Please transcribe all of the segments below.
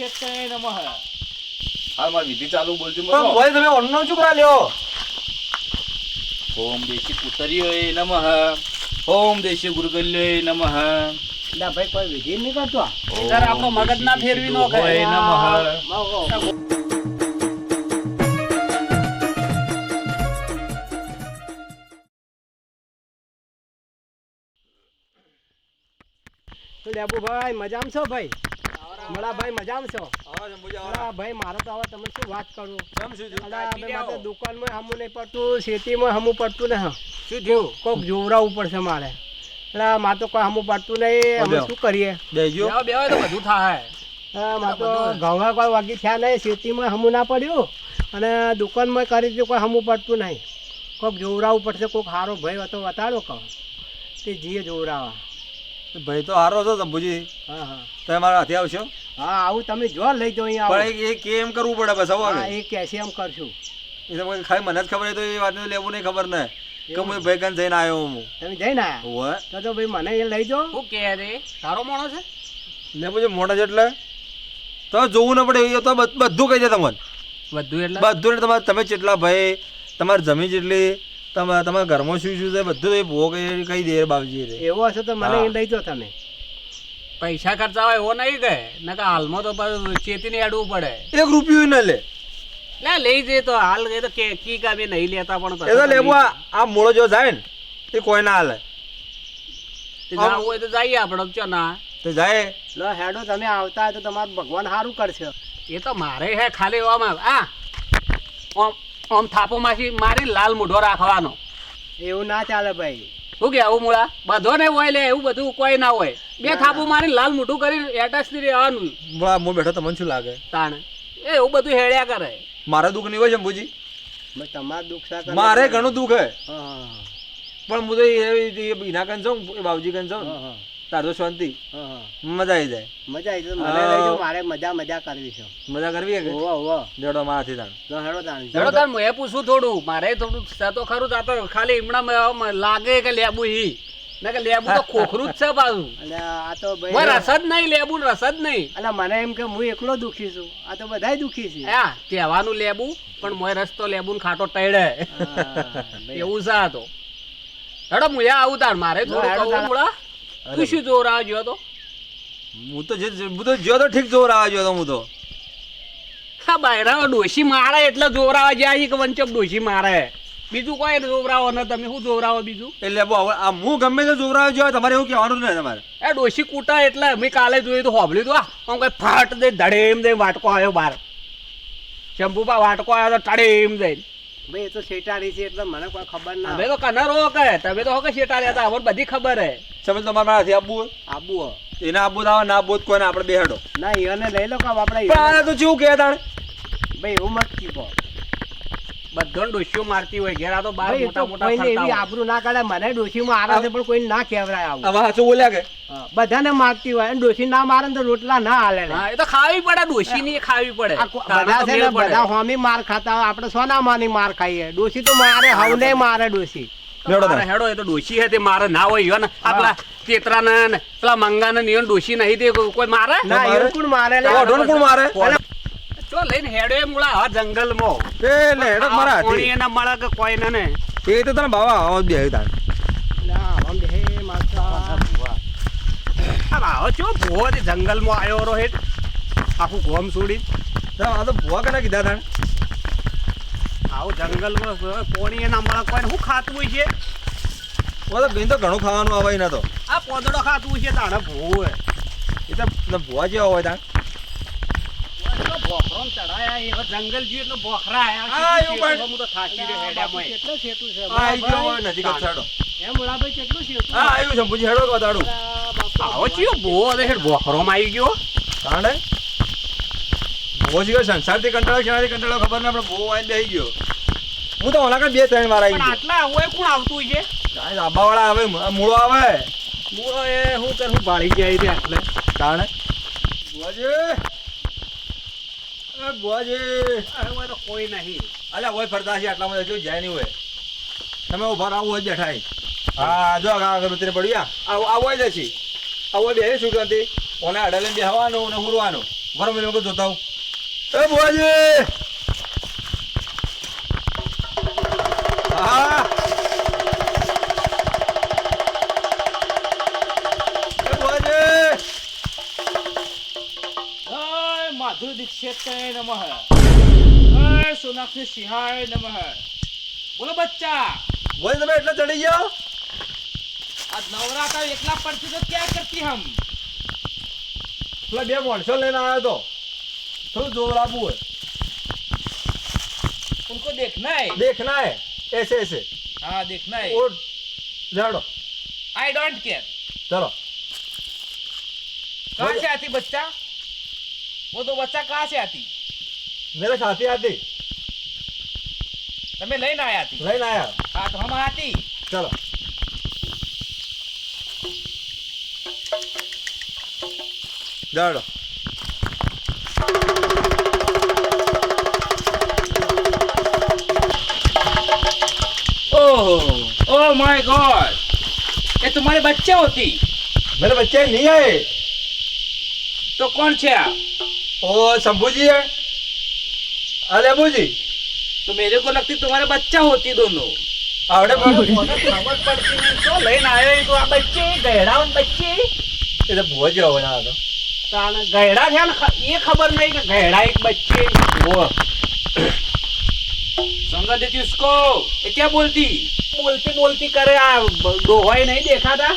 ક્ષેત્રે નમઃ. હાલ મારી વિધિ ચાલુ બોલતી પણ ભાઈ તમે અન્નો શું લ્યો? ઓમ દેશી પુતરીઓય નમઃ. ઓમ દેશી ગુરુગલ્યોય નમઃ. ના ભાઈ કોઈ વિધિ નહીં કરતો તારે આપણો મગજ ના ફેરવી નો ઓય નમઃ. લેબુ ભાઈ મજામાં છો ભાઈ? મળા ભાઈ મજામાં છો મળા ભાઈ મારે તો હવે તમે શું વાત કરું? ભાઈ દુકાનમાં હમું નહીં પડતું ખેતીમાં હમું પડતું ને હા શું થયું? કોક જોવરાવવું પડશે મારે. એટલે મારે તો કોઈ હમું પડતું નહીં. અમે શું કરીએ? બેજો તો બધું થાય. હા, તો ઘઉંમાં કોઈ વાગી થયા નહીં. ખેતીમાં હમું ના પડ્યું. અને દુકાનમાં કરી દીધું કોઈ હમું પડતું નહીં. કોક જોવરાવું પડશે કોક સારો ભાઈ હતો વતાડો કહો તે જીએ જોવરાવા. ભાઈ તો હારો છો તંબુજી હા હા. તમે મારા હાથે આવશો? હા આવું તમે જો લઈ જાઓ અહીંયા પણ એ- કેમ કરવું પડે બસ આવો હા એ કેસે એમ કરશું. એ તો ખાલી મને જ ખબર હોય તો એ વાતને લેવું નહીં ખબર ને. કે હું ભાઈ કન જઈને આવ્યો હું. તમે જઈને આવ્યા હોય તો તો ભાઈ મને એ લઈ જાઓ. હું કે રે તારો મોણો છે? ને પછી મોણો છે એટલે તો જોવું ન પડે એ તો બધું કહી દે તમને. બધું એટલે? બધું એટલે તમારે તમે જેટલા ભાઈ તમારી જમીન જેટલી તમારા તમારા ઘરમાં શું શું છે? બધું એ ભોગ કહી દે બાબજી રે. એવો હશે તો મને એ લઈ દો તમે. પૈસા ખર્ચા હોય એવો નહીં કે. નકર હાલમાં તો ચેતી ચેતીને અડવું પડે. એક રૂપિયું ન લે. ના લઈ જઈએ તો હાલ એ તો કે કી કામે નહીં લેતા પણ એ તો લેવો આ મોડો જો જાય ને એ કોઈ ના હાલે. તે જાવું હોય તો જઈએ આપણે ચો ના. તો જાય. લો હેડો તમે આવતા હોય તો તમારું ભગવાન સારું કરશે. એ તો મારે હે ખાલી એવામાં આ. ઓમ ઓમ થાપો માસી મારે લાલ મૂઢો રાખવાનો એવું ના ચાલે ભાઈ શું કે આવું મૂળા બધો ને હોય લે એવું બધું કોઈ ના હોય બે થાપો મારી લાલ મૂઠું કરી એટેચથી રહેવાનું મૂળા મો બેઠો તમને શું લાગે તાણે એ એવું બધું હેડ્યા કરે મારે દુઃખ નહીં હોય શંભુજી તમારું દુઃખ મારે ઘણું દુઃખ હે પણ હું તો એ એ બીના કન એ બાબુજી કન હા, તાર શાંતિ. હા, હા. મજા આવી જાય. મજા આવી જાઓ મારે મજા મજા કરવી છે. મજા કરવી છે ઓવા ઓવા જડો દેડો મારાથી તાણ. જડો તાણ. જડો તાણ તાર હું એ પૂછું થોડું. મારે થોડું તો ખરું આ તો ખાલી હમણાં લાગે કે લેબુ ઈ ના કે લેબુ તો ખોખરું જ છે પાછું. આ તો ભાઈ રસ જ નહીં લેબુ રસ જ નહીં. એટલે મને એમ કે હું એકલો દુખી છું. આ તો બધાય દુખી છે. હા કહેવાનું લેબુ પણ મોય રસ તો લેબુ ને ખાટો તૈડે એવું છે આ તો. હેડો હું આવું તાર મારે થોડું. થોડા તું શું જોર આ ગયો તો? હું તો જે હું તો જ્યો તો ઠીક જોર આવે જ્યો તો હું તો. હા બાયરા ડોશી મારે એટલે જોવરાવા જાય છે કે વંચક ડોશી મારે. બીજું કોઈ જોવરાવો ન તમે શું જોવરાવો બીજું? એટલે બહુ આ હું ગમે તે જોવરાવો આવે જ્યો તમારે એવું કહેવાનું ને નહીં તમારે. એ ડોશી કૂટા એટલે મેં કાલે જોયું તો હોબલ્યું તો આમ કઈ ફાટ દે ધડેમ દે વાટકો આવ્યો બહાર શંભુબા વાટકો આવ્યો તો ટડેમ દે. ભાઈ એ તો શેટાડી છે એટલે મને કોઈ ખબર ના હવે તો કનરો કે તમે તો હો કે શેટાડ્યા હતા અમને બધી ખબર હે. સમજ તમારે મારાથી હોય? આબુ એને આબુ આવે ના આબુ તો કોઈને આપણે બેહડો? ના ઈયોને લઈ લો કામ આપણે પણ આને તો કેવું કે તાણ? ભાઈ એવું મત કીધો. બધો ડોશીઓ મારતી હોય ઘેરા તો બાર મોટા મોટા કોઈને ફરતા એવી આબરૂ ના કાઢે મને ડોશીમાં આરા છે પણ કોઈને ના કહેવરાય આવું. હવે સાચું બોલ્યા કે? બધાને મારતી હોય અને ડોશી ના મારે તો રોટલા ના હાલે હા એ તો ખાવી પડે ડોશી ની ખાવી પડે. બધા છે ને બધા હોમી માર ખાતા હોય આપણે સોના માની માર ખાઈએ. ડોશી તો મારે હવને મારે ડોશી. હેડો એ તો ડોશી હે તે મારે ના હોય યો ને. આપલા તેતરાના ને પેલા મંગાના ને ઈયોને ડોશી નહીં તે કોઈ મારે? ના મારે? કોણ મારે લે? તો અઢોણ કોણ મારે? તો લઈને હેડો એ મૂળા હા જંગલમાં. એ લે હેડો મારા હાથે. કોણી એના મળે કે કોઈ ને? ને એ તો તને બાવા આવા બે મારતા. આ આવો ચો ભો જંગલ મો આવ્યો રો હેડ આખું ગોમ છોડી. આ તો ભૂવા કને કીધા તાણ? આવું જંગલમાં કોણી એના મળે કોઈ શું ખાતું હોય છે ઓ બેન તો ઘણું ખાવાનું આવે ને તો. આ પોદડો ખાતું હોય છે તાણે ભૂ એ તો ભૂવા જેવા હોય ચડાયા એ જંગલ જ્યું એટલે બોખરા આયા પણ- હું તો થાકી રહ્યો છે આ ગયો નજીક છાડો એમ મુળાભાઈ કેટલું શેઠું? હા આવ્યું છે પૂછી હેડો બતાડું. લા, આવો ચિયો ભો દે હેડ બોખરોમાં આવી ગયો. તાણે ભૂવો છે સંસારથી કંટાળો શેનાથી કંટાળો ખબર ના પણ બહુ આવીને બેસી ગયો. હું તો ઓલા કાંઈ બે ત્રણ વાર આવી આટલા હોય કોણ આવતું હોય છે? કાંઈ આબાવાળા આવે મૂળો આવે. મૂળો એ હું કર હું બાળી જાય છે એટલે કારણે એ ભુવાજી! અરે તો કોઈ નહીં. અલ્યા હોય ફરતા છે આટલા બધા જો જાય નહીં હોય તમે ઊભા રહો હોય બેઠા હા જો આગળ અગરબત્તીને પડ્યા આવું આવું જ છે આવું બે કરતી? ઓને અડાલે બેહવાનું ને હુરવાનું. બરોબર જોતા હું એ બુવાજી હા. એ બુવાજી જય માધુર દીક્ષિત નમઃ. જય સોનાક્ષી સિંહાય નમઃ. બોલો બચ્ચા. બુવાજી તમે એટલે ચડી ગયા? આજ નવરાત્ર એકલા પડતી તો ક્યાં કરતી હમ? બે માણસો લઈને આવ્યો તો. थोड़ा ज़ोर आबू है उनको देखना है। देखना है। ऐसे ऐसे। हाँ देखना है। और झाड़ो आई डोंट केयर चलो। कहाँ से आती बच्चा? वो तो बच्चा कहाँ से आती? मेरे साथी आती। તમે લઈને आया थी લઈને आया। हाँ तो हम आती। चलो। झाड़ो माय गॉड ये तुम्हारे बच्चे होती मेरे बच्चे नहीं आए तो कौन छे आ? ओ शंभू जी है अरे अबू जी तो मेरे को लगती तुम्हारे बच्चा होती दोनों આવડે પણ મને ખબર પડતી નહીં તો લઈને આવ્યો એ તો આ બચ્ચે ગયડા ને બચ્ચે એ તો ભુવા જેવા હોય ના તો તાણે ગયડા છે ને ખ- એ ખબર નહીં કે ગયડા એક બચ્ચે સંગત ચુસ્કો એ ક્યાં બોલતી. બોલતી બોલતી કરે આ ડોહોય નહીં દેખાતા?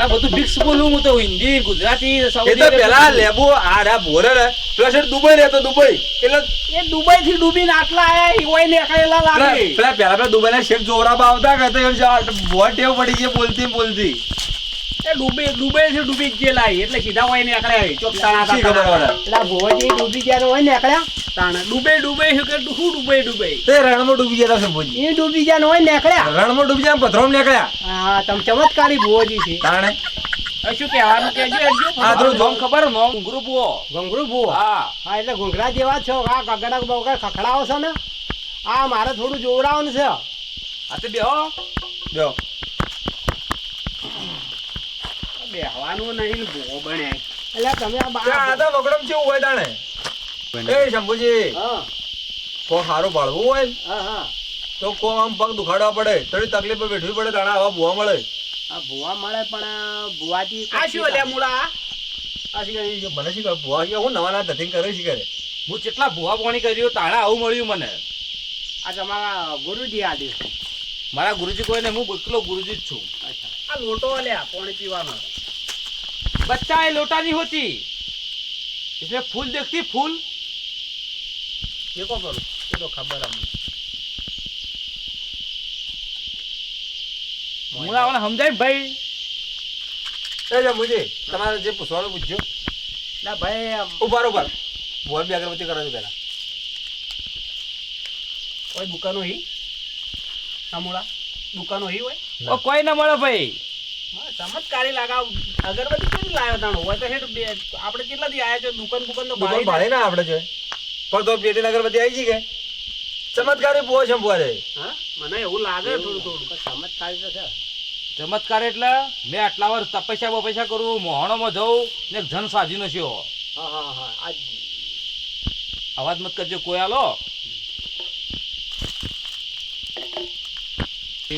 આ બધું મિક્સ બોલું હું તો હિન્દી ગુજરાતી સાઉદી પેલા લેબો આડા ભોરે રે પ્લસ દુબઈ રહેતો દુબઈ. એટલે એ દુબઈ થી ડૂબીને આટલા આયા ઈવાય ને એકાયેલા લાગે. પેલા પેલા પેલા દુબઈ ના શેખ જોરાબા આવતા કે તો એમ બોટ એવું પડી છે બોલતી બોલતી. એ ડૂબી છે થી ડૂબી જ ગયેલા એટલે સીધા હોય નીકળ્યા ચોક તાણા શી ખબર તાણા. હવે પેલા ભુવાજી ડૂબી ગયા હોય નીકળ્યા તાણે. ડૂબે ડૂબે શું કે શું ડૂબે ડૂબે? તે રણમાં ડૂબી ગયા એ ડૂબી ગયા હોય નીકળ્યા રણમાં ડૂબી પથરોમ નીકળ્યા. હા તમે ચમત્કારી ભુવાજી છે. તાણે? શું કહેવાનું કેજો એકજો આ થોડું નામ ખબર? નો ગ્રુપ વો ઘંઘરું હા. હા એટલે ઘૂંઘરા જેવા છો. આ કગડા બગડા ખખડાવો છો ને. આ મારે થોડું જોવડાવવાનું છે. આ તો બેહો. જો બેહવાનું નહીં ને બને. બન્યા એટલે તમે આ બા- આ તો વગડમ કેવું હોય તાણે. એ શંભુજી હા. કો સારું ભાળવું હોય. હા હા. તો કો આમ પગ દુખાડવા પડે. થોડી તકલીફ બેઠવી પડે તાણા આવા ભૂવા મળે. આ ભુવા મળે પણ આ ભુવાજી આ શું લે મૂળા? આ શી મને? ભૂવા કે હું નવા નવા ધથિંગ કરે છે કરે? હું જેટલા ભૂવા પાણી કર્યું તાણા આવું મળ્યું મને. આ તમારા ગુરુજી આદિ મારા ગુરુજી કોઈ ને હું એકલો ગુરુજી જ છું. આ લોટો લે પાણી પીવાનો. बच्चा ये लोटा नहीं होती इसमें फूल देखती फूल દેખો કરું એ તો ખબર અમને मुला वाला समझाए भाई એ શંભુજી તમારે જે પૂછવાનું પૂછજો ના ભાઈ આમ ઉભાર ઉભાર ભૂવા બી અગરબત્તી કરાવજો પેલા કોઈ દુકાનો હી આ મુળા દુકાનો હી હોય ओ कोई ना મળે ભાઈ હા, ચમત્કારી લાગાવ અગરબત્તી કેવી લાવ્યો તાણો? હોય તો હેઠ આપણે કેટલા દી આયા છે? દુકાન દુકાન તો દુકાન ભાડે ભાડે ના આપણે છે પણ તો પેટી અગરબત્તી આવી ગઈ કે? ચમત્કારી ભૂવો છે ભૂવા હા? મને એવું લાગે થોડું થોડું. ચમત્કારી તો છે. ચમત્કાર એટલે મેં આટલા વાર તપસ્યા બપસ્યા કરું મોહણોમાં જવું ને જન સાજીનો છે હા હા હા. આજ અવાજ મત કરજો કોઈ આલો.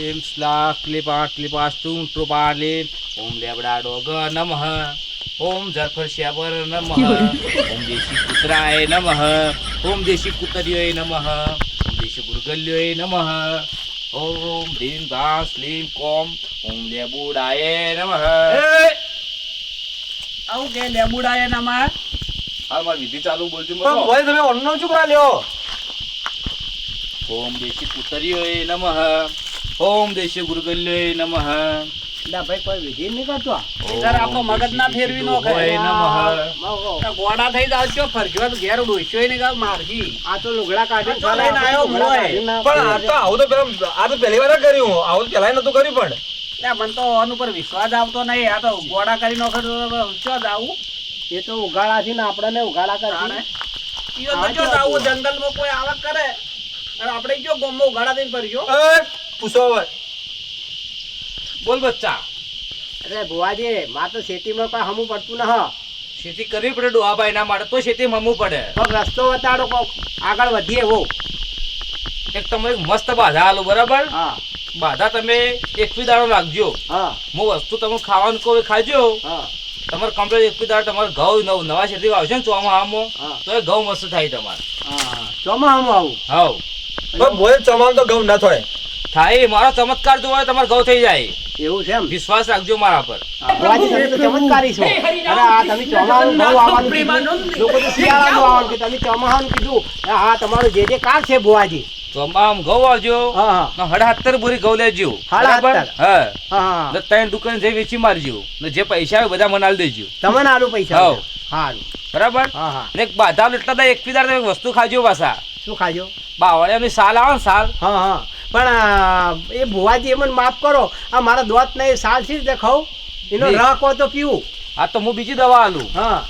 એમ સ્લાક ક્લિપા ક્લિપા સ્તુમ ટ્રુપાલે ઓમ લેબડા ડોગ નમઃ ઓમ ઝરફર શ્યાબર નમઃ ઓમ દેશી કુતરાય નમઃ ઓમ દેશી કુતરીઓય નમઃ ઓમ દેશી ગુરગલ્યોય નમઃ ઓમ ભીમ ઘાસ લીમ કોમ ઓમ લેબુડાય નમઃ આવું કે લેબુડા એ નામાં હાલ મારી વિધિ ચાલુ બોલજો પણ ભૂવા તમે અન્નનો શું કરા લ્યો ઓમ દેશી કુતરીઓય નમઃ ઓમ દેશી ગુરગલ્યોય નમઃ. ના ભાઈ કોઈ વિધિ નહીં કરતો. જરા આપણો મગજ ના ફેરવી નો કરે. નમઃ. ગોડા થઈ જાવ છો ફરજો તો ઘેર ડોસ્યો ને ગાવ મારજી. આ તો લુગડા કાઢીને તો લઈને આવ્યો મોય. પણ આ તો આવું તો પેલા આ તો પહેલી વાર કર્યું આવું તો નતું કર્યું પણ. મને તો આન ઉપર વિશ્વાસ આવતો નહીં. આ તો ગોડા કરી નો તો શું આવું? એ તો ઉગાડા થી ને આપણને ઉગાડા કરશે. ઈયો તો જો જંગલમાં કોઈ આવક કરે અને આપણે જો ગોમમાં ઉઘાડા દઈને એ પૂછો હવે. બોલ બચ્ચા. અરે ભુવાજી માર તો ખેતીમાં કોઈ હમું પડતું ન હ ખેતી કરવી પડે ડોહાભાઈ ના માટે તો ખેતી મમવું પડે. પણ રસ્તો બતાડો કોક આગળ વધીએ એવો. એક તમે એક મસ્ત બાધા આલો બરાબર? હા. બાધા તમે એકવી દાડો રાખજો હા. હું વસ્તુ તમે ખાવાનું કહું ખાજો. હા. તમારે એક એકવી દાડો તમારે ઘઉં નવ નવા ખેતી આવશે ને ચોમાહામાં હા. તો એ ઘઉં મસ્ત થાય તમારે. હા ચોમાસામાં આવું. હાવ. પણ ભોય ચમામ તો ઘઉં ના થાય. થાય મારો ચમત્કાર જોવો તમારે ગૌ થઈ જાય. એવું છે એમ? વિશ્વાસ રાખજો મારા પર. તમે તો ચમત્કારી છો. અરે આ તમે ચોમાહાનું બહુ આવવાનું કીધું. લોકો તો શિયાળાનું આવવાનું કે તમે ચોમાહાનું કીધું. હા તમારું જે જે કાર છે ભુવાજી. ચોમાહામાં ઘઉં આવજો. હા હા. ને હડાહત્તર બોરી ઘઉં લેજો. બરાબર? હા. ત્રણ દુકાન જઈ વેચી મારજો. ને જે પૈસા આવે બધા મને આલી દેજો તમને આલું પૈસા હા સારું બરાબર? ને એક બાધા એટલા એક પીદાર તમે વસ્તુ ખાજો પાછા. શું ખાજો? બાવળિયાની સાલ આવે ને સાલ. હા હા. પણ એ ભુવાજી એમને માફ કરો. આ મારા દોત ને એ સાલ સી રીતે એનો. રહ કહો તો પીવું? આ તો હું બીજી દવા આલું. હા.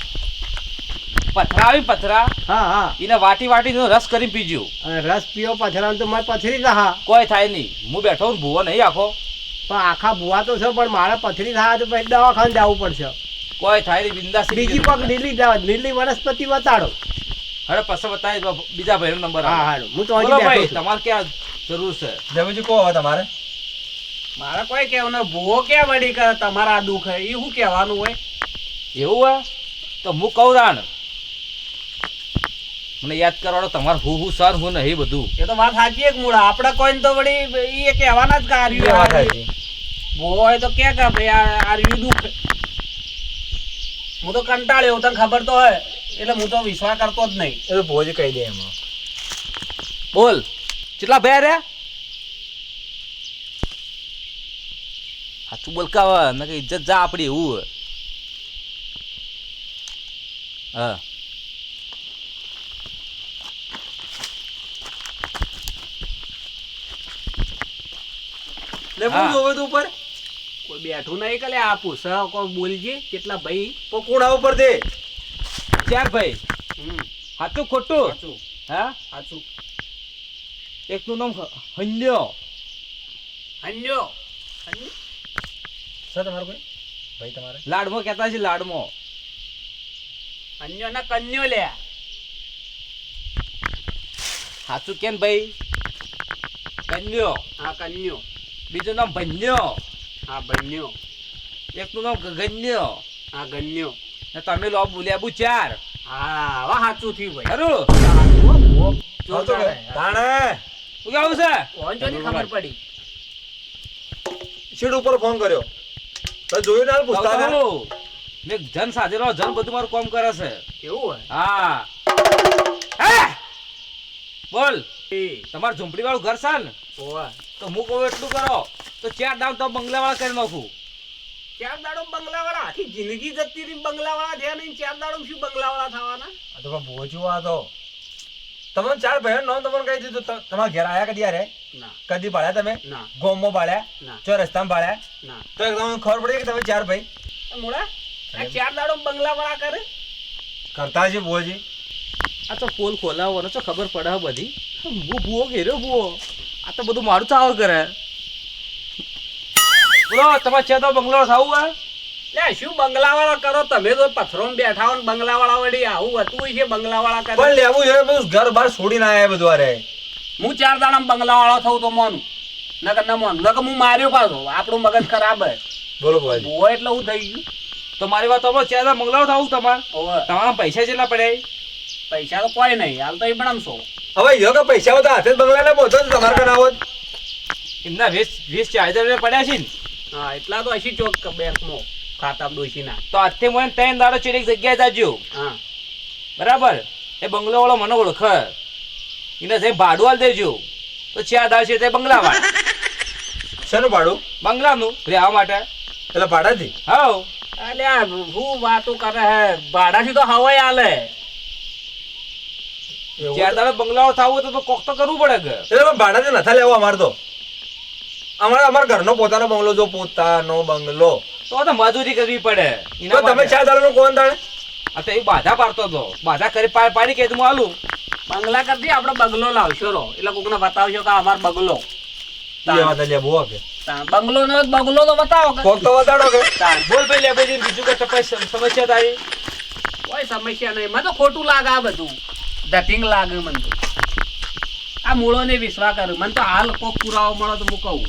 પથરા આવી પથરા? હા હા. એને વાટી વાટી રસ કરી પીજો અને રસ પીવો પથરા તો મારે પથરી રહા. કોઈ થાય નહીં. હું બેઠો હું ભૂવો નહીં આખો. પણ આખા ભુવા તો છે પણ મારે પથરી થાય તો પછી દવાખાને જવું પડશે. કોઈ થાય નહીં બિંદાસ બીજી પગ લીલી લીલી વનસ્પતિ બતાડો. હવે પછી બતાવી દો, બીજા ભાઈનો નંબર હા હારું હું તો ભાઈ બેઠો છું. તમારે ક્યાં જરૂર છે? જમીજી કહો હવે તમારે? મારે કોઈ કહેવાનું ભૂવો ક્યાં વળી કરે? તમારા દુઃખ એ શું કહેવાનું હોય? એવું હોય તો હું કહું રાણ મને યાદ કરવાનો તમારે હું હું સર હું નહીં બધું. એ તો વાત સાચી એક મૂળ આપણે કોઈને તો વળી એ કહેવાના જ વાત ભૂવો હોય તો કે કે ભાઈ આ આ દુઃખ હું તો કંટાળ્યો તને ખબર તો હોય. એટલે હું તો વિશ્વાસ કરતો જ નહીં. એ તો ભોજી કહી દે એમાં. બોલ કેટલા ભાઈ રે સાચું બોલકાવ ને ઇજ્જત જા આપડી એવું હા. લે હું જોવે તું ઉપર? કોઈ બેઠું નહીં કલે આ પૂછ કોઈ બોલજે કેટલા ભાઈ? પકોડા ઉપર દે? ચાર ભાઈ. સાચું ખોટું? હા? સાચું એકનું નામ હન્યો. હન્યો? સર તમારું કોઈ? ભાઈ તમારે? લાડમો કહેતા છે લાડમો. હન્યો ના કન્યો લે. સાચું કેમ ભાઈ? કન્યો. હા કન્યો. બીજું નામ ભન્યો. હા ભન્યો. એકનું નામ ગન્યો હા ગન્યો તમે લો બોલ્યા ચાર હા હવે સાચું થયું ભાઈ. ખરું? તાણે શું કેવું છે? કોણ જોની ખબર પડી. શીડ ઉપર ફોન કર્યો. તો જોયું ના પૂછતા ને તો ખરું. મેં જન જન બધું મારું કામ કરે છે. કેવું હા. બોલ. તમાર ઝૂંપડી વાળું ઘર છે ને. તો હું કહું એટલું કરો. તો ચાર દામ તો બંગલા વાળા કરી નાખું. ચાર દાડો બંગલાવાળા આખી જિંદગી જતી રહી બંગલાવાળા થયા નહીં ચાર દાડો શું બંગલાવાળા થવાના? આ તો આ તો. તમે ચાર ભાઈઓ નામ તમને કહી દીધું તમારા ઘેર આયા કદી યારે ના. કદી ભાળ્યા તમે? પાડ્યા? ના. ચો રસ્તામાં ના. તો ખબર પડી કે તમે ચાર ભાઈ? મોડા આ ચાર દાડો બંગલાવાળા કરે? કરતા છે ભોજી આ તો પોલ ખોલાવવાનો તો ખબર પડે બધી. હું ભૂવો ઘેર્યો ભૂવો આ તો બધું મારું ચાવ કરે. બોલો તમારે છે તો બંગલો થવું હે લે શું બંગલાવાળા કરો? તમે તો પથ્થરોમાં બેઠા હો ને બંગલાવાળા વળી આવું હતું છે બંગલાવાળા કરે? પણ લેવું જોઈએ બધું ઘર બહાર છોડીને આયા બધું અરે હું ચાર દાડા બંગલાવાળો થઉં તો મોનું. નકર ન મોનું. નકર હું માર્યો પાછો. આપણું મગજ ખરાબ હે બોલો ભાઈ હોય એટલે હું થઈ ગયું. તો મારી વાત તમે છે તો બંગલો થવું તમારે? તમારા પૈસા જેટલા પડ્યા પૈસા તો કોઈ નહીં. હાલ તો એ ભણમશો હવે યો કે પૈસા બધા હાથે જ બંગલા ને પહોંચો તમારે કરાવો એમના વીસ વીસ ચાર હજાર રૂપિયા પડ્યા છે ને. હા એટલા તો હશે ચોક બેંકમાં ખાતા ડોશીના. તો આજથી મને ત્રણ દાડો ચેડી જગ્યાએ જાજો. હા. બરાબર? એ બંગલો વાળો મને ઓળખ. એને જે ભાડું આલ દેજો. તો ચાર દાડ છે તે બંગલા વાળા શેનું ભાડું? બંગલાનું રહેવા માટે. એટલે ભાડાથી? હાવ. અલ્યા હું વાતો કરે હે? ભાડાથી તો હવાય આલે. ચાર દાડો બંગલાઓ થવું હોય તો કોક તો કરવું પડે કે. એટલે ભાડાથી નથા લેવો અમારે તો. અમારે અમારા ઘરનો પોતાનો બંગલો જો પોતાનો બંગલો. તો તો મજૂરી કરવી પડે. તો તમે. ચાર દાડાનો કોણ દાડે? આ તો એ બાધા પાડતો હતો. બાધા કરી પા- પાડી કે હું આલું બંગલા કરતી આપણો બંગલો લાવશો રો. એટલે કોકને બતાવશો કે અમાર બગલો. બંગલો નો બંગલો તો બતાવો કે. કોક તો બતાડો કે? બોલ ભાઈ લે ભાઈ બીજું કે સમસ્યા તારી? કોઈ સમસ્યા નહીં. મને તો ખોટું લાગે આ બધું. ધતિંગ લાગે મને તો. આ મૂળોને વિશ્વાસ કરું. મને તો હાલ કોક પુરાવો મળો તો હું કહું.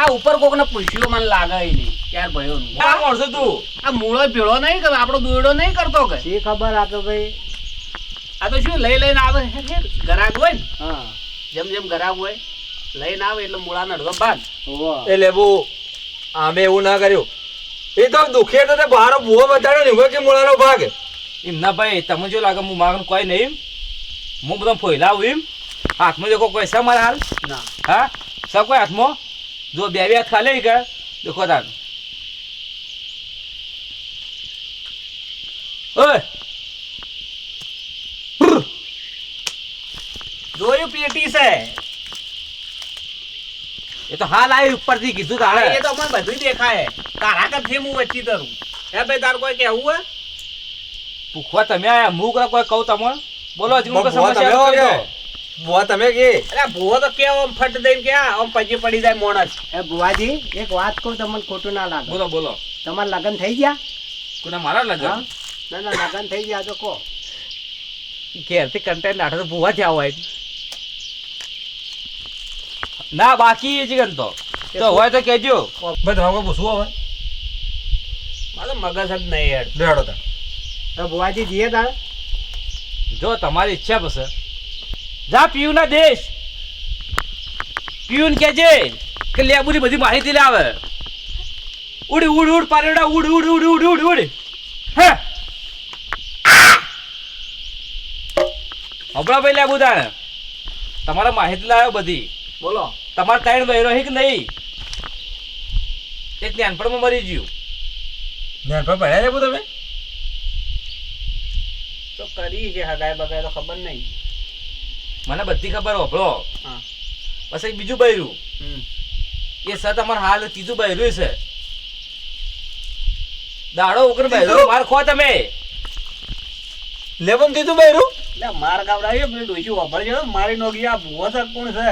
આ ઉપર કોકને પૂછ્યું મને લાગે નહીં. ત્યાર ભયો આ મળશે તું આ મૂળો ભેળો નહીં કે આપણો દોયડો નહીં કરતો કે? એ ખબર આ તો ભાઈ? આ તો શું લઈ લઈને આવે? ગરાગ હોય ને? હા. જેમ જેમ ગરાગ હોય લઈને આવે એટલે મૂળાનો અડધો ભાગ. ઓવો એ લેબુ આમે એવું ના કર્યું. એ તો દુખે તો તે બહાર ભૂવો બતાડ્યો ને કે મૂળાનો ભાગ? એમ ના ભાઈ તમે જો લાગે હું માગણ કોઈ નહીં હું બધા ફોયલાવું એમ? હાથમાં દેખો કોઈ છે મારા હાલ? ના. હા? સબ કોઈ હાથમાં? જો બે બે ખાલે કે દેખો તાર. ઓય. જોયું પેટી છે? એ તો હાલ આવી ઉપરથી કીધું તારે. એ તો મને બધું દેખાય. તારા કરથી હું વચ્ચી ધરું? હે ભાઈ તાર કોઈ કેવું હે ભૂખવા તમે આયા મૂક કોઈ કહું તમને. બોલો હજી સમસ્યા કે. ભૂવા તમે કે? અરે ભૂવો તો કે આમ ફટ દઈને કે આમ પછી પડી જાય મોણસ. એ બુવાજી એક વાત કહું તમને ખોટું ના લાગે. બોલો બોલો. તમારા લગન થઈ ગયા? કોના મારા લગન? ના ના લગન થઈ ગયા તો કહો. ઘેરથી કન્ટેન્ટ નાઠો તો બુવા થયા હોય ના બાકી એ જીગન તો. તો હોય તો કેજો ભાઈ તમારે પૂછવું હવે. મારે મગજ જ નહીં યાર બેડો તા. તો બુવાજી જીએ તારે. જો તમારી ઈચ્છા પછી. જા પીયું ના દેશ. પીયુન કે છે કે લેબુની બધી માહિતી લાવે ઉડ ઉડ ઉડ પારેડા ઉડ ઉડ ઉડ ઉડ ઉડ ઉડ. હે. હમણાં ભાઈ લેબુ તાણે તમારા માહિતી લાવે બધી. બોલો. તમારે ત્રણ બહેરો કે નહીં. એક નાનપણમાં મરી ગયું. નાનપણ ભણ્યા લેબુ તમે? તો કરી છે હગાય બગાય તો ખબર નહીં. મને બધી ખબર હોભળો બસ એક બીજું બહેરું એ સર તમારે હાલ ત્રીજું બહેરું છે. દાડો ઉગર બહેરો માર ખો તમે. લેવન દીધું બહેરું એટલે માર ગાવડાવી પેલી ડોશી વાપરજો મારી નોકી આ ભૂવો છે કોણ છે?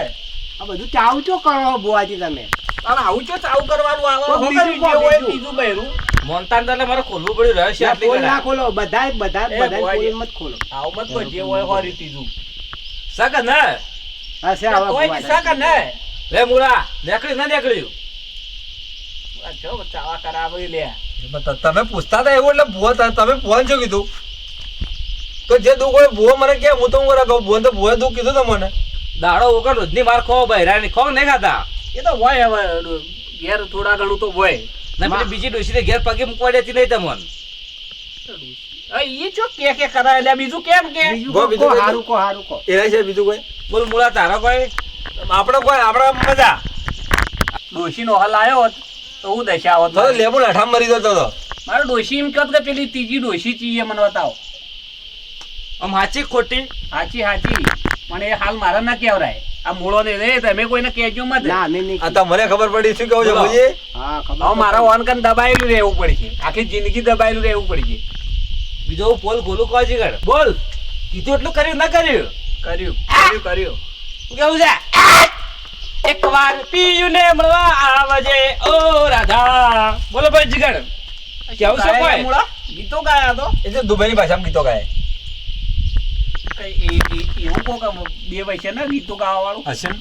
આ બધું ચાવ ચો કરો ભૂવાજી તમે? તારે આવું ચો ચાવું કરવાનું આવો? બીજું ત્રીજું બૈરું મોનતાન એટલે મારે ખોલવું પડ્યું રહસ્ય ના, આટલી ના ખોલો બધા બધા બધા. મત ખોલો. આવું મત જે હોય હોરી ત્રીજું. સક ન હશે હવે કોઈ બુવાજી. કિસ્સા કે ને લે મુળા નીકળ્યું ના નીકળ્યું? જો ચાવા કરાવી લે. તમે પૂછતા હતા એવું એટલે ભૂવા ત- તમે ભૂવાને શું કીધું? તો જે દુઃખ હોય ભૂવો મને કે હું તો હું કહું ભૂવા તો ભૂવે દુઃખ કીધું તમને દાડો ઉકર રોજની માર ખો બહેરાની ખો નહીં ખાતા. એ તો હોય હવે ઘેર થોડા ઘણું તો હોય. ના પેલી બીજી ડોશીને ઘેર પગે મૂકવા દેતી નહીં તમને. ઈ ચો કે કે કરાય એટલે બીજું કેમ કે? બીજું કહો, કહો, બીજું કહો, કહો. હારું કહો હારું કહો એના છે બીજું કોઈ? બોલ મુળા તારો કોઈ? આપણે કોઈ આપણે મજા? ડોશી નો હલ આવ્યો હોત તો હું દશા હોત તો લેબુ લાઠા મરી જતો હતો મારો ડોશી એમ કહો કે પેલી ત્રીજી ડોશી ચીએ મને બતાવો. આમ હાચી ખોટી? હાચી હાચી. પણ એ હાલ મારા ના કેવરાય. આ મૂળો ને રે તમે કોઈને કહેજો મત. ના નહીં આ તો મને ખબર પડી શું કહું છો ઓન ભુજી? હા ખબર હવે મારા ઓનકન દબાયેલું રહેવું પડશે. આખી જિંદગી દબાયેલું રહેવું પડશે. બીજો પોલ ખોલું કહો છે બોલ. કીધું એટલું કર્યું ના કર્યું? કર્યું કર્યું કર્યું. કેવું છે? એક વાર પીયું ને મળવા આવજે. ઓ રાધા. બોલો ભાઈ જીગર. કેવું છે કોઈ? ગીતો ગાયા તો? એ તો દુબઈની ભાષામાં ગીતો ગાય. કઈ એવું કોક બે બે છે ને ગીતો ગાવા વાળું હશે ને?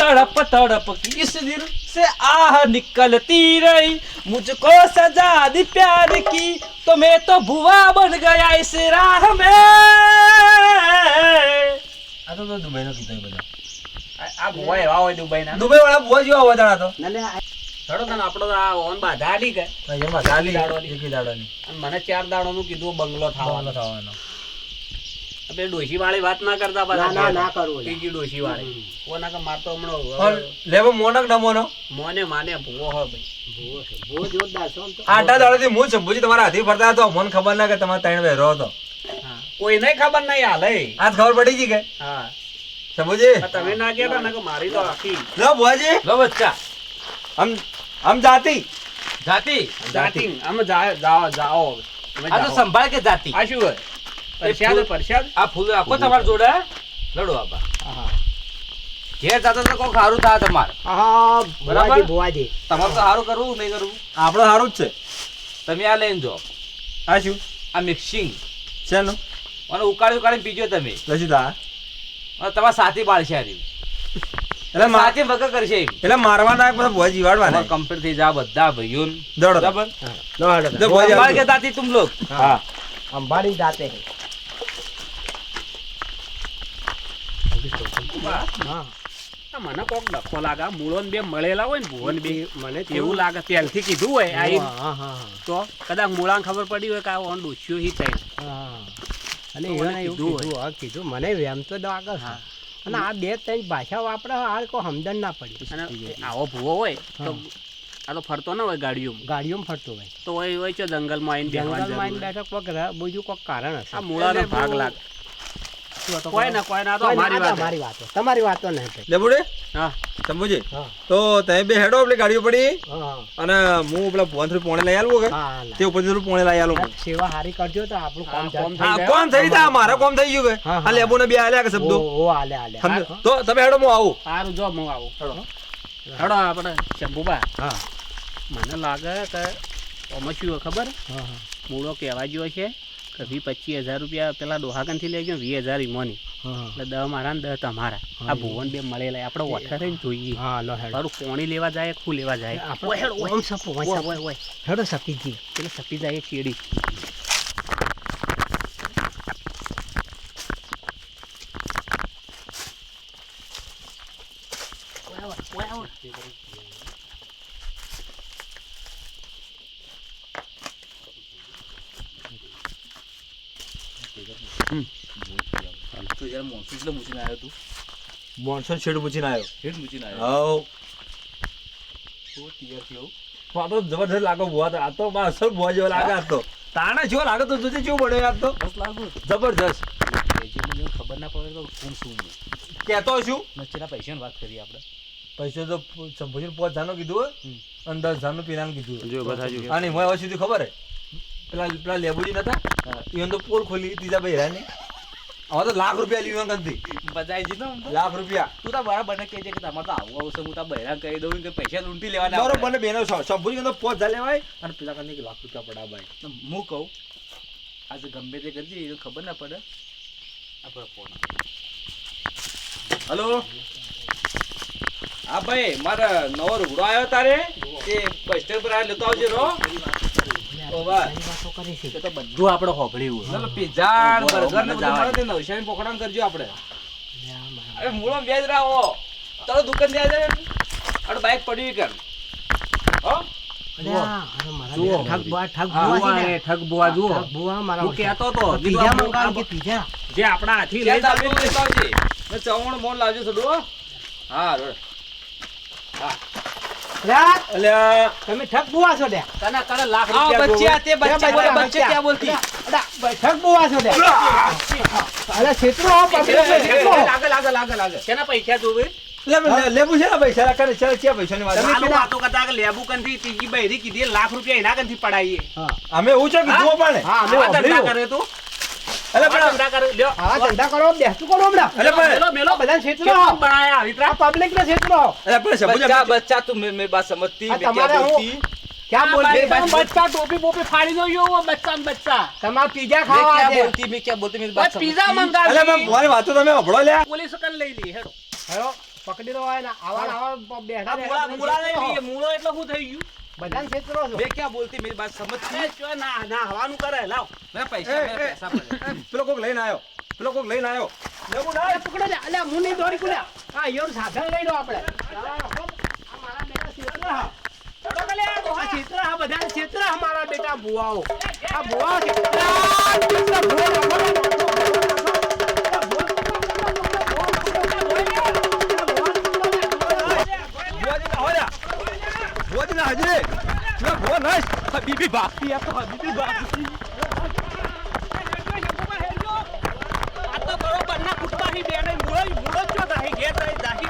तड़प तड़प की इस दिल से आह निकलती रही मुझको सजा दी प्यार की तो मैं तो भुआ बन गया इस राह में આ તો તો દુબઈનો ગીતો એ બધા આ આ ભુવા એવા હોય દુબઈના દુબઈ વાળા બહુ જેવા હોય તાણા તો ના, ના, ચડો તને આપણો તો આ ઓન બાધા આલી કે એમાં ચાલી દાડોની. એકી દાડોની અને મને ચાર દાડોનું કીધું બંગલો થવાનો થવાનો થવાનો આપણે ડોશી વાળી વાત ના કરતા ના, ના, ના પાછા કરવું. ડોશી વાળી કોના કે મારતો હમણાં લેવો મોનક ના મોનો? મોને માને ભૂવો હોય ભાઈ. ભૂવો જોરદાર છે તો. આટા દાડાથી હું શંભુજી તમારા હાથી ફરતા હતો. મને ખબર ના કે તમારે ત્રણ વહેરો હતો કોઈને ખબર નહીં હાલે. આજ ખબર પડી ગઈ કે? હા. શંભુજી તમે ના કે મારી તો આખી. લો બુઆજી લો બચ્ચા. આમ આમ જાતી. જાતિ. આમ જાઓ જાઓ. આ તો જાઓ. સંભાળ કે જાતિ? આ શું હોય? પરસ્યાદ પરસાદ. આ ફૂલ રાખો તમાર જોડે લડો બાપા જે ઘેર જાતો તો સારું થાય તમારે. બરાબર? ભુવાજી તમારે તો સારું કરવું નહીં કરવું. આપણે સારું જ છે. તમે આ લઈને જો આ શું? આ મિક્સિંગ શેનું? અને ઉકાળી ઉકાળી પીજો તમે. લસી દા અને તમારા સાથી બાળશે આરી એટલે માર સાથી વગર કરશે એટલે એટલે મારવાના બધા ભોજ જીવાડવાના કમ્પ્લીટ થઈ જા બધા ભાઈઓ દોડો બરાબર? દોડો. કે દાતી તુમ લોગ હા. અંબાડી દાતે હે હા. આ મને કોક ડખો લાગે. મૂળોન મૂળો બે મળેલા હોય ને ભુવન બે. મને એવું લાગે થી કીધું હોય આ તો કદાચ મૂળાને ખબર પડી હોય કે આ ઓન ડોસ્યો હી થાય. અને એને કીધું હોય. કીધું. મને વેમ તો લાગે હા. અને આ બે ત્રણ ભાષા વાપરે આ કોઈ સમજણ ના પડી. અને આવો ભૂવો હોય તો આ તો ફરતો ના હોય ગાડીઓમાં. ગાડીઓમાં ફરતો હોય. તો હોય હોય છે જંગલમાં આવીને જંગલમાં આવીને. બેઠો કોઈક ર- બીજું કોઈક કારણ હશે. આ મૂળાનો ભાગ ભાગ બહુ- લાગે કોઈ ના કોઈ ના તો કોઈ અમારી ના, આ વાત. મારી વાતો. તમારી વાતો નહીં ભાઈ લેબુડે હા. શંભુજી તો તમે બે હેડો આપણી ગાડીઓ પડી. અને હું પેલા ભુવન પોણે લઈ આલું કે હા હા તે ઉપરથી થોડું પોણે લઈ આલું. સેવા હારી કરજો તો આપણું કામ થઈ જા મારે કોમ થઈ ગયું કે આ લેબુ ને બે આલ્યા કે શબ્દો? ઓ ઓ આલે આલે તો તમે હેડો હું આવું. સારું જો હું આવું. હેડો. આપણે શંભુબા હા. મને લાગે કે આમાં શું હોય ખબર? મૂળો કહેવા જેવો છે. કે વી પચીસ હજાર રૂપિયા પેલા ડોહાગનથી લઈ ગયો વીસ હજાર ઈમોની. એટલે દહ મારા ને દહ તમારા. આ ભુવન બે મળેલા. આપણે ઓઠે થઈને જોઈએ. હેડો. પોણી લેવા જાય ખું લેવા જાય? હેડો, ઓય. ઓમ સપો ઓય ઓય, સપો. ઓય, ઓય. હેડો સપી ગઈ એટલે સપી જાય ચીડી Thank ઓય, ઓય. તો એટલે આવ્યો તું. શેડ મૂચીને આવ્યો. હેડ મૂકીને આવ્યો. હવ તો તૈયાર થયો આ તો જબરદસ્ત લાગો ભુવા તો. આ તો મારા અસલ ભુવા જેવો લાગે આ તો. તાણે જેવો લાગે તો જોજે કેવું બન્યો આ તો. બસ લાગુ. જબરદસ્ત ખબર ના પડે તો કોણ શું કહેતો શું નચેના પૈસાની વાત કરીએ આપણે. પૈસો તો સંભોજન પાંચ હજારનો કીધું હમ. અને દસ હજારનું પીનાનું કીધું. જો બધા અને હવે સુધી ખબર હે. પેલા પેલા લેબુજી નતા. એને તો પોલ ખોલી ત્રીજા બૈરાની હવે તો લાખ રૂપિયા લીધું કંથી બધાય જીતો લાખ રૂપિયા. તું તો બરાબર બને કહેજે કે તમારે તો આવું આવશે હું તો બહેરા કહી દઉં કે પૈસા લૂંટી લેવાના બરો બને બેનો શંભુજી તો પાંચ જા લેવાય અને પેલા કંથી લાખ રૂપિયા પડા ભાઈ. હું કહું આજે ગમે તે કરજે એ ખબર ના પડે. આપણે ફોન હલો? હા ભાઈ મારા નવો રૂડો આવ્યો તારે એ બસ સ્ટેન્ડ પર આ લેતો આવજો રો. તો બધું આપણે હોભળ્યું ચાલો પિઝા બર્ગર ને બધું મળે તે પકડાણ કરજો આપણે અરે મૂળો બેજ રહો ચાલો દુકાન અરે બાઈક પડ્યું કર હો? જે આપણા હાથી લઈ ચવણ મોન લાવજો થોડું હો. હા. તમે ઠગ છો તને કરે લાખ રૂપિયા બચ્ચા તે બચ્ચા બચ્ચા, બચ્ચે ક્યાં બોલતી. અરે, અરે, ઠગ બુઆ છો અરે છેતરો હો, પકડો છો, છેતરો. હો. લાગે લાગે લાગે લાગે. શેના પૈસા જોવે? લેબુ છે ને પૈસા કરે છે ક્યાં પૈસાની વાત વાતો કરતા કે લેબુ કંથી ત્રીજી બૈરી કીધી લાખ રૂપિયા એના કંથી પડાઈએ. અમે એવું છો કીધું પણ હા, અમે. કરે તું. એટલે પણ ધંધા કરે લ્યો. આવા ધંધા કરો બેસતું કરો હમણાં. એટલે પણ મેલો મેલો. બધાને છેતરો. બનાયા વિતરા પબ્લિક ને છેતરો. હો. પણ શંભુજી બચ્ચા બચ્ચા તું મેરી બાત સમજતી આ ક્યાં બોલતી? ક્યાં બોલતી બચ્ચા બચ્ચા ટોપી બોપી ફાડી નો યો બચ્ચા બચ્ચા. તમારે પીઝા ખાવા ક્યાં બોલતી મેં ક્યાં બોલતી મેરી બાત પીઝા સમજતી. મંગાવી. એટલે મારી વાતો તમે અભળો લ્યા. પોલીસ કન લઈ લી હેડો. હેલો પકડી લો આવા આવા બેઠા મૂળા મૂળો એટલે શું થઈ ગયું? બધાને છેતરો છો બે ક્યાં બોલતી? મેરી બાત સમજતી? છે ચો ના ના હવાનું કરે લાવ. મે પૈસા મેં પૈસા પડે પેલો કોક લઈને આવ્યો પેલો કોક લઈને આવ્યો લેવું ના પકડો લે અલ્યા મુની નહીં દોડી કુલ્યા હા યોર સાધન લઈ લો આપણે. આ મારા બેટા છેતરા હા. આ છેતરા હા બધાને છેતરા મારા બેટા ભુવાઓ. આ ભુવા છેતરા. આ છેતરા ભુવા ભુવાજી ના હાજરી પેલા ભુવા નાશ બીબી બાપી આ તો બરોબર ના કુટવાની બેને. મૂળો મૂળો ચો દાહી ઘેર દાહી